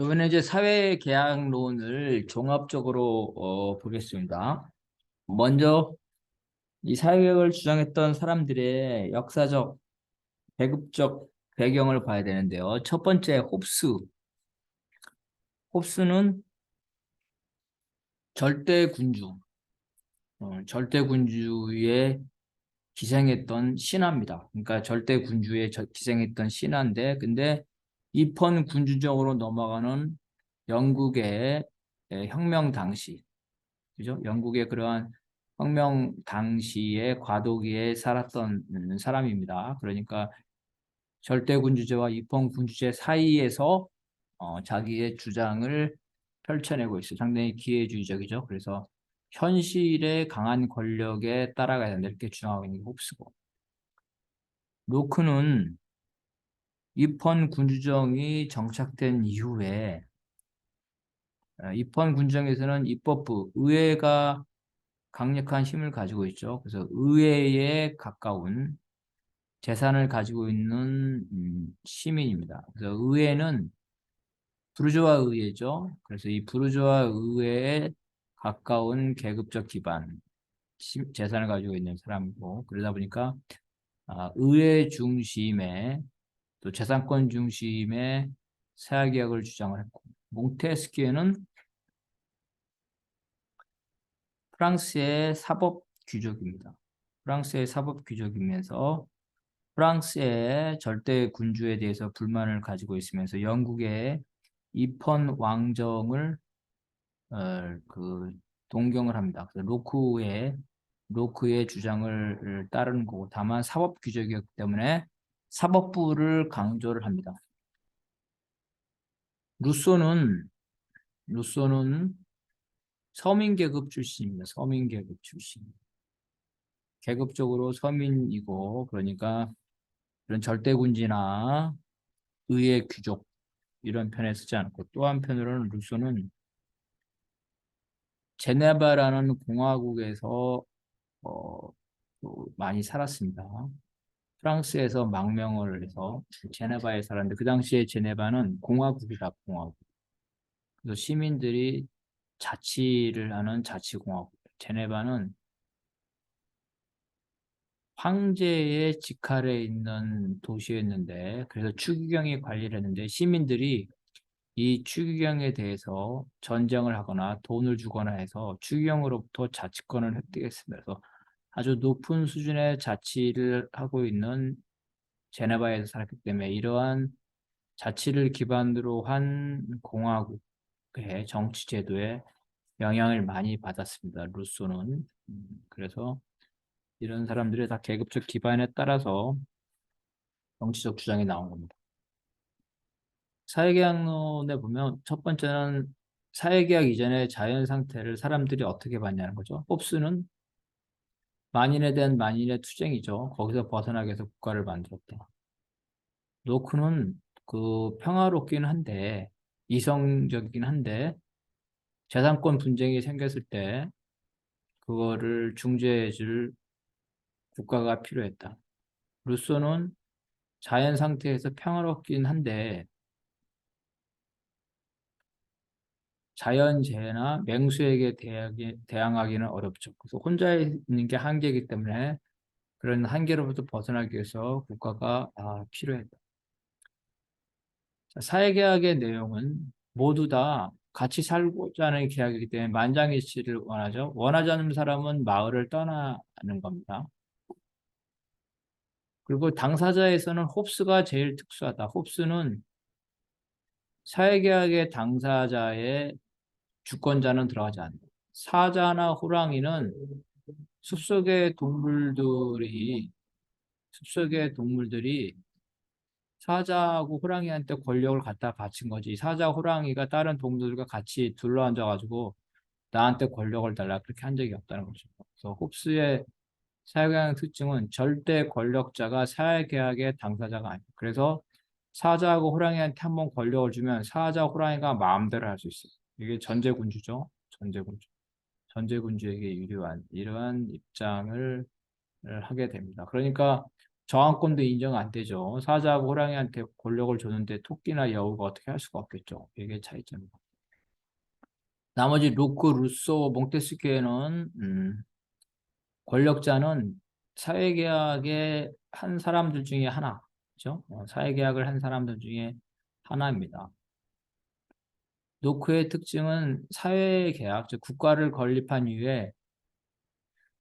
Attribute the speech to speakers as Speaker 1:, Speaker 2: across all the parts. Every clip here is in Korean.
Speaker 1: 이번에 이제 사회 계약론을 종합적으로 어, 보겠습니다. 먼저 이 사회계약을 주장했던 사람들의 역사적, 배급적 배경을 봐야 되는데요. 첫 번째 홉스. 홉스는 절대 군주, 어, 절대 군주의 기생했던 신하입니다. 그러니까 절대 군주의 저- 기생했던 신하인데, 근데 입헌 군주정으로 넘어가는 영국의 예, 혁명 당시, 그죠? 영국의 그러한 혁명 당시에 과도기에 살았던 음, 사람입니다. 그러니까 절대 군주제와 입헌 군주제 사이에서 어, 자기의 주장을 펼쳐내고 있어요. 상당히 기회주의적이죠. 그래서 현실의 강한 권력에 따라가야 된다 이렇게 주장하고 있는 게 홉스고 로크는 입헌 군주정이 정착된 이후에 어, 입헌 군주정에서는 입법부 의회가 강력한 힘을 가지고 있죠. 그래서 의회에 가까운 재산을 가지고 있는 음, 시민입니다. 그래서 의회는 부르주아 의회죠. 그래서 이 부르주아 의회에 가까운 계급적 기반, 시- 재산을 가지고 있는 사람이고 그러다 보니까 아, 의회 중심의 또 재산권 중심의 사회개혁을 주장을 했고 몽테스키에는 프랑스의 사법 귀족입니다. 프랑스의 사법 귀족이면서 프랑스의 절대 군주에 대해서 불만을 가지고 있으면서 영국의 입헌 왕정을 어, 그 동경을 합니다. 로크의 로크의 주장을 따르는 거고 다만 사법 귀족이었기 때문에 사법부를 강조를 합니다. 루소는 루소는 서민 계급 출신입니다. 서민 계급 출신. 계급적으로 서민이고 그러니까 그런 절대군지나 의회 귀족 이런 편에 쓰지 않고 또 한편으로는 루소는 제네바라는 공화국에서 어, 또 많이 살았습니다. 프랑스에서 망명을 해서 제네바에 살았는데 그 당시에 제네바는 공화국이다 공화국. 그래서 시민들이 자치를 하는 자치공화국. 제네바는 황제의 직할에 있는 도시였는데 그래서 추기경이 관리를 했는데 시민들이 이 추기경에 대해서 전쟁을 하거나 돈을 주거나 해서 추기경으로부터 자치권을 획득했습니다. 그래서 아주 높은 수준의 자치를 하고 있는 제네바에서 살았기 때문에 이러한 자치를 기반으로 한 공화국의 정치 제도에 영향을 많이 받았습니다. 루소는 음, 그래서 이런 사람들이 다 계급적 기반에 따라서 정치적 주장이 나온 겁니다. 사회계약론에 보면 첫 번째는 사회계약 이전의 자연 상태를 사람들이 어떻게 봤냐는 거죠. 홉스는 만인에 대한 만인의 투쟁이죠. 거기서 벗어나기 위해서 국가를 만들었다. 노크는 그 평화롭긴 한데 이성적이긴 한데 재산권 분쟁이 생겼을 때 그거를 중재해줄 국가가 필요했다. 루소는 자연 상태에서 평화롭긴 한데 자연재해나 맹수에게 대항하기는 어렵죠. 그래서 혼자 있는 게 한계이기 때문에 그런 한계로부터 벗어나기 위해서 국가가 아, 필요했다. 자, 사회계약의 내용은 모두 다 같이 살고자 하는 계약이기 때문에 만장일치를 원하죠. 원하지 않는 사람은 마을을 떠나는 겁니다. 그리고 당사자에서는 홉스가 제일 특수하다. 홉스는 사회계약의 당사자의 주권자는 들어가지 않는다. 사자나 호랑이는 숲속의 동물들이 숲속의 동물들이 사자하고 호랑이한테 권력을 갖다 바친 거지. 사자, 호랑이가 다른 동물들과 같이 둘러앉아 가지고 나한테 권력을 달라 그렇게 한 적이 없다는 거죠. 그래서 홉스의 사회계약 특징은 절대 권력자가 사회계약의 당사자가 아니에요. 그래서 사자하고 호랑이한테 한번 권력을 주면 사자, 호랑이가 마음대로 할 수 있어요. 이게 전제군주죠. 전제군주. 전제군주에게 유리한 이러한 입장을 하게 됩니다. 그러니까 저항권도 인정 안 되죠. 사자하고 호랑이한테 권력을 줬는데 토끼나 여우가 어떻게 할 수가 없겠죠. 이게 차이점입니다. 나머지 루크, 루소, 몽테스키에는 음, 권력자는 사회계약의 한 사람들 중에 하나, 그죠? 어, 사회계약을 한 사람들 중에 하나입니다. 노크의 특징은 사회계약, 즉 국가를 건립한 이후에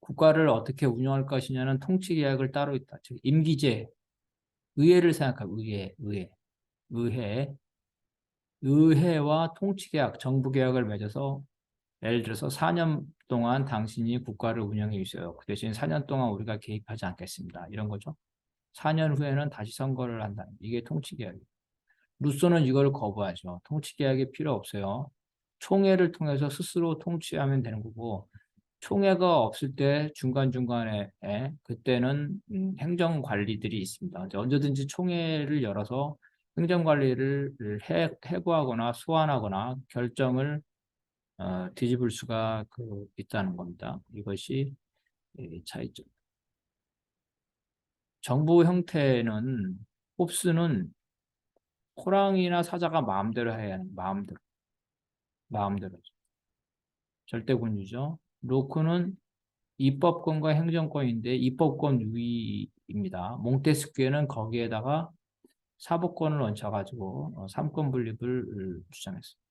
Speaker 1: 국가를 어떻게 운영할 것이냐는 통치계약을 따로 있다. 즉 임기제, 의회를 생각하고 의회, 의회, 의회, 의회와 통치계약, 정부계약을 맺어서 예를 들어서 4년 동안 당신이 국가를 운영해 주세요. 그 대신 4년 동안 우리가 개입하지 않겠습니다. 이런 거죠. 4년 후에는 다시 선거를 한다. 이게 통치계약이에요. 루소는 이걸 거부하죠. 통치 계약이 필요 없어요. 총회를 통해서 스스로 통치하면 되는 거고 총회가 없을 때 중간중간에 에, 그때는 음, 행정관리들이 있습니다. 언제든지 총회를 열어서 행정관리를 해, 해고하거나 소환하거나 결정을 어, 뒤집을 수가 그, 있다는 겁니다. 이것이 이 차이점. 정부 형태는 홉스는 호랑이나 사자가 마음대로 해야 하는 마음대로 마음대로 절대권이죠. 로크는 입법권과 행정권인데 입법권 유의입니다. 몽테스큐에는 거기에다가 사법권을 얹혀가지고 어, 삼권 분립을 주장했습니다.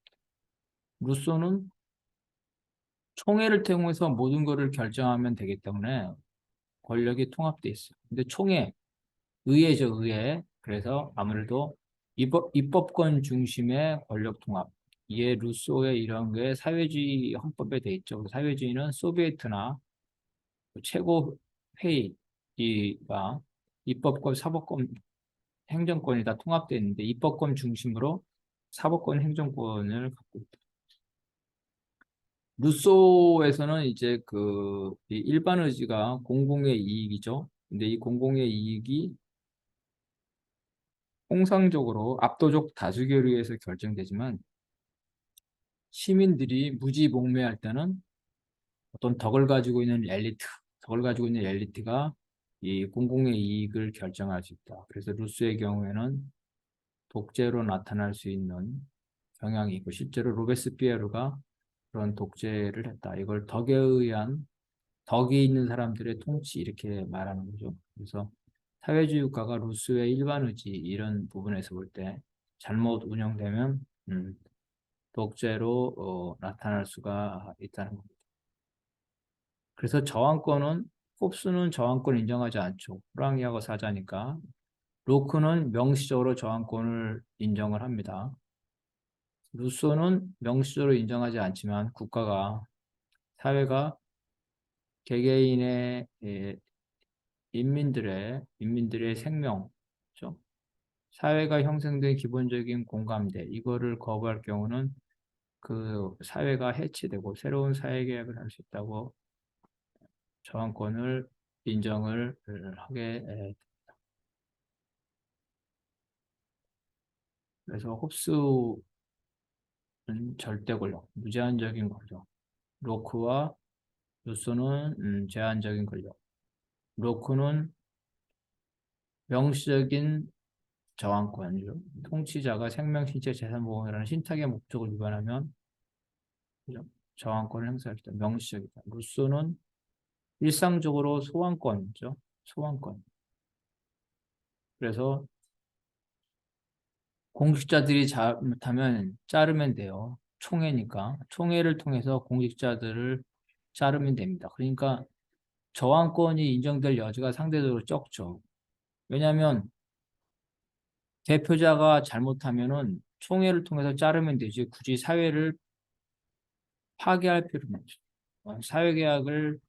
Speaker 1: 루소는 총회를 통해서 모든 것을 결정하면 되기 때문에 권력이 통합돼 있어요. 근데 총회, 의회죠, 의회. 그래서 아무래도 입법, 입법권 중심의 권력 통합. 이에 루소의 이런 게 사회주의 헌법에 돼 있죠. 사회주의는 소비에트나 최고 회의가 입법권, 사법권, 행정권이 다 통합되어 있는데 입법권 중심으로 사법권, 행정권을 갖고 있다. 루소에서는 이제 그 일반 의지가 공공의 이익이죠. 근데 이 공공의 이익이 통상적으로 압도적 다수결에 의해서 결정되지만 시민들이 무지몽매할 때는 어떤 덕을 가지고 있는 엘리트, 덕을 가지고 있는 엘리트가 이 공공의 이익을 결정할 수 있다. 그래서 루스의 경우에는 독재로 나타날 수 있는 경향이 있고 실제로 로베스피에르가 그런 독재를 했다. 이걸 덕에 의한 덕이 있는 사람들의 통치 이렇게 말하는 거죠. 그래서 사회주의 국가가 루스의 일반 의지 이런 부분에서 볼 때 잘못 운영되면 음, 독재로 어, 나타날 수가 있다는 겁니다. 그래서 저항권은 홉스는 저항권 인정하지 않죠. 호랑이하고 사자니까. 로크는 명시적으로 저항권을 인정을 합니다. 루소는 명시적으로 인정하지 않지만 국가가 사회가 개개인의 예, 인민들의 인민들의 생명, 그렇죠? 사회가 형성된 기본적인 공감대 이거를 거부할 경우는 그 사회가 해치되고 새로운 사회 계획을 할 수 있다고 저항권을 인정을 하게 됩니다. 그래서 홉스는 절대 권력, 무제한적인 권력, 로크와 루소는 음, 제한적인 권력, 로크는 명시적인 저항권이죠. 통치자가 생명, 신체, 재산 보호라는 신탁의 목적을 위반하면 저항권을 행사할 때 명시적이다. 루소는 일상적으로 소환권이죠. 소환권. 그래서 공직자들이 잘못하면 자르면 돼요. 총회니까. 총회를 통해서 공직자들을 자르면 됩니다. 그러니까 저항권이 인정될 여지가 상대적으로 적죠. 왜냐하면 대표자가 잘못하면은 총회를 통해서 자르면 되지 굳이 사회를 파괴할 필요는. 어, 사회계약을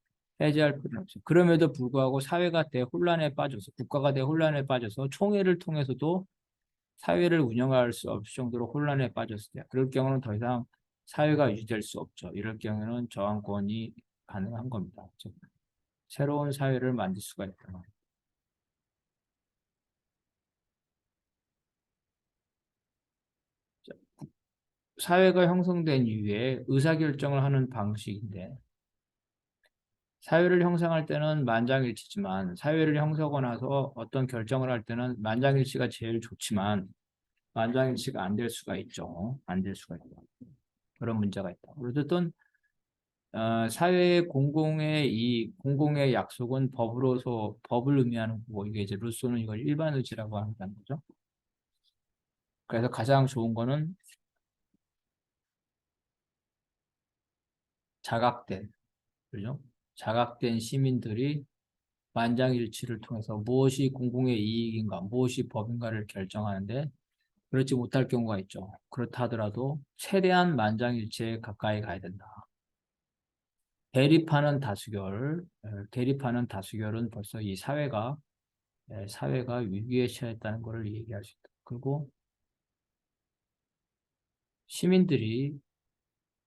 Speaker 1: 해제할 필요는 없죠. 그럼에도 불구하고 사회가 대 혼란에 빠져서 국가가 대 혼란에 빠져서 총회를 통해서도 사회를 운영할 수 없을 정도로 혼란에 빠졌을 때 그럴 경우는 더 이상 사회가 유지될 수 없죠. 이럴 경우에는 저항권이 가능한 겁니다. 즉 새로운 사회를 만들 수가 있다. 사회가 형성된 이후에 의사결정을 하는 방식인데 사회를 형성할 때는 만장일치지만 사회를 형성하고 나서 어떤 결정을 할 때는 만장일치가 제일 좋지만 만장일치가 안 될 수가 있죠. 안 될 수가 있다. 그런 문제가 있다. 어쨌든 어, 사회의 공공의 이 공공의 약속은 법으로서 법을 의미하는 거고 이게 이제 루소는 이걸 일반 의지라고 한다는 거죠. 그래서 가장 좋은 거는 자각된 그죠? 자각된 시민들이 만장일치를 통해서 무엇이 공공의 이익인가, 무엇이 법인가를 결정하는데 그렇지 못할 경우가 있죠. 그렇다 하더라도 최대한 만장일치에 가까이 가야 된다. 대립하는 다수결, 에, 대립하는 다수결은 벌써 이 사회가 에, 사회가 위기에 처했다는 것을 얘기할 수 있다. 그리고 시민들이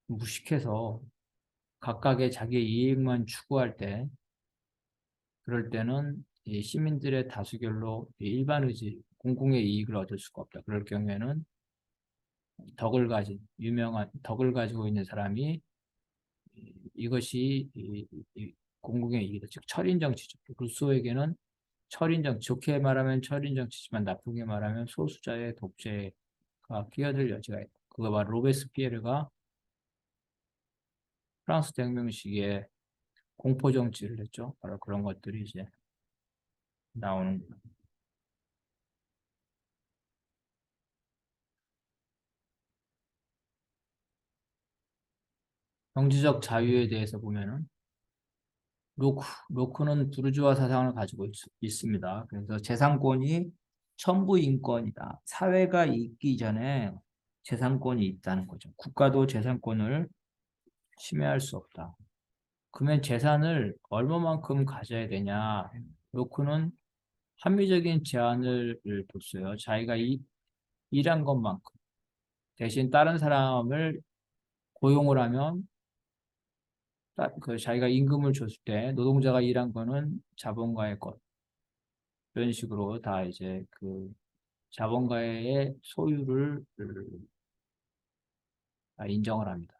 Speaker 1: 무식해서 각각의 자기 이익만 추구할 때 그럴 때는 이 시민들의 다수결로 이 일반 의지, 공공의 이익을 얻을 수가 없다. 그럴 경우에는 덕을 가진 유명한 덕을 가지고 있는 사람이 이- 이것이 이- 이 공공의 이익이다. 즉 철인 정치죠. 루소에게는 철인 정치, 좋게 말하면 철인 정치지만 나쁘게 말하면 소수자의 독재가 끼어들 여지가 있다. 그거 바로 로베스피에르가 프랑스 대혁명 시기에 공포 정치를 했죠. 바로 그런 것들이 이제 나오는 거예요. 경제적 자유에 대해서 보면은 로크, 로크는 부르주아 사상을 가지고 있, 습니다 그래서 재산권이 천부 인권이다. 사회가 있기 전에 재산권이 있다는 거죠. 국가도 재산권을 침해할 수 없다. 그러면 재산을 얼마만큼 가져야 되냐? 로크는 합리적인 제한을 뒀어요. 자기가 이, 일한 것만큼 대신 다른 사람을 고용을 하면 따- 그 자기가 임금을 줬을 때 노동자가 일한 거는 자본가의 것 이런 식으로 다 이제 그 자본가의 소유를 다 인정을 합니다.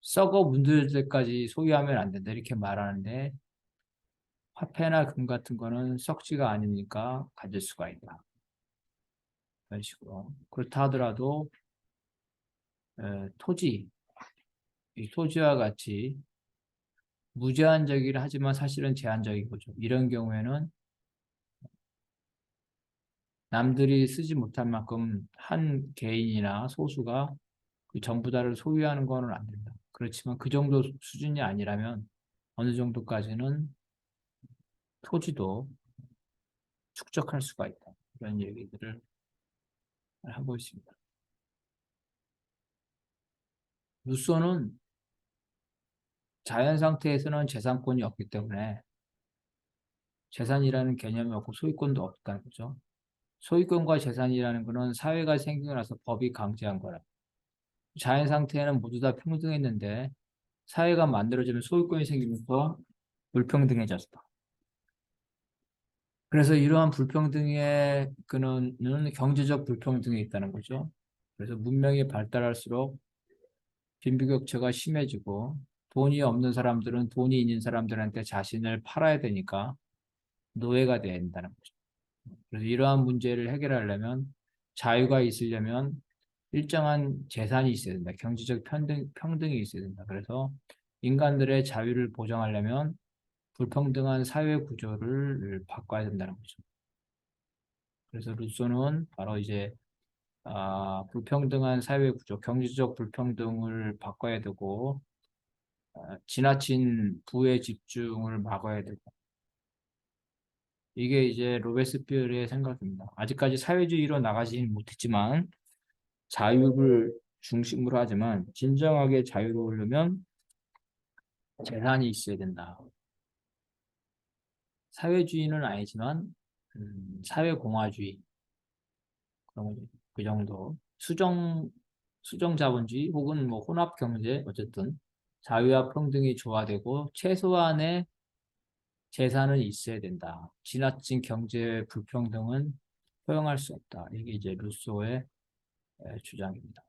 Speaker 1: 썩어 문들 때까지 소유하면 안 된다 이렇게 말하는데 화폐나 금 같은 거는 썩지가 않으니까 가질 수가 있다. 이런 식으로 그렇다 하더라도 에, 토지 이 토지와 같이 무제한적이라 하지만 사실은 제한적인 거죠. 이런 경우에는 남들이 쓰지 못할 만큼 한 개인이나 소수가 그 전부 다를 소유하는 거는 안 된다. 그렇지만 그 정도 수준이 아니라면 어느 정도까지는 토지도 축적할 수가 있다. 이런 얘기들을 하고 있습니다. 루소는 자연 상태에서는 재산권이 없기 때문에 재산이라는 개념이 없고 소유권도 없다는 거죠. 소유권과 재산이라는 것은 사회가 생기고 나서 법이 강제한 거라. 자연 상태에는 모두 다 평등했는데 사회가 만들어지면 소유권이 생기면서 불평등해졌다. 그래서 이러한 불평등의 근원은 경제적 불평등에 있다는 거죠. 그래서 문명이 발달할수록 빈부격차가 심해지고 돈이 없는 사람들은 돈이 있는 사람들한테 자신을 팔아야 되니까 노예가 돼야 된다는 거죠. 그래서 이러한 문제를 해결하려면 자유가 있으려면 일정한 재산이 있어야 된다. 경제적 평등, 평등이 있어야 된다. 그래서 인간들의 자유를 보장하려면 불평등한 사회 구조를 바꿔야 된다는 거죠. 그래서 루소는 바로 이제 아, 불평등한 사회 구조, 경제적 불평등을 바꿔야 되고 아, 지나친 부의 집중을 막아야 되고 이게 이제 로베스피어르의 생각입니다. 아직까지 사회주의로 나가지는 못했지만 자유를 중심으로 하지만 진정하게 자유로우려면 재산이 있어야 된다. 사회주의는 아니지만 음, 사회공화주의 그런. 그 정도 수정 수정 자본주의 혹은 뭐 혼합 경제 어쨌든 자유와 평등이 조화되고 최소한의 재산은 있어야 된다. 지나친 경제 불평등은 허용할 수 없다. 이게 이제 루소의 에, 주장입니다.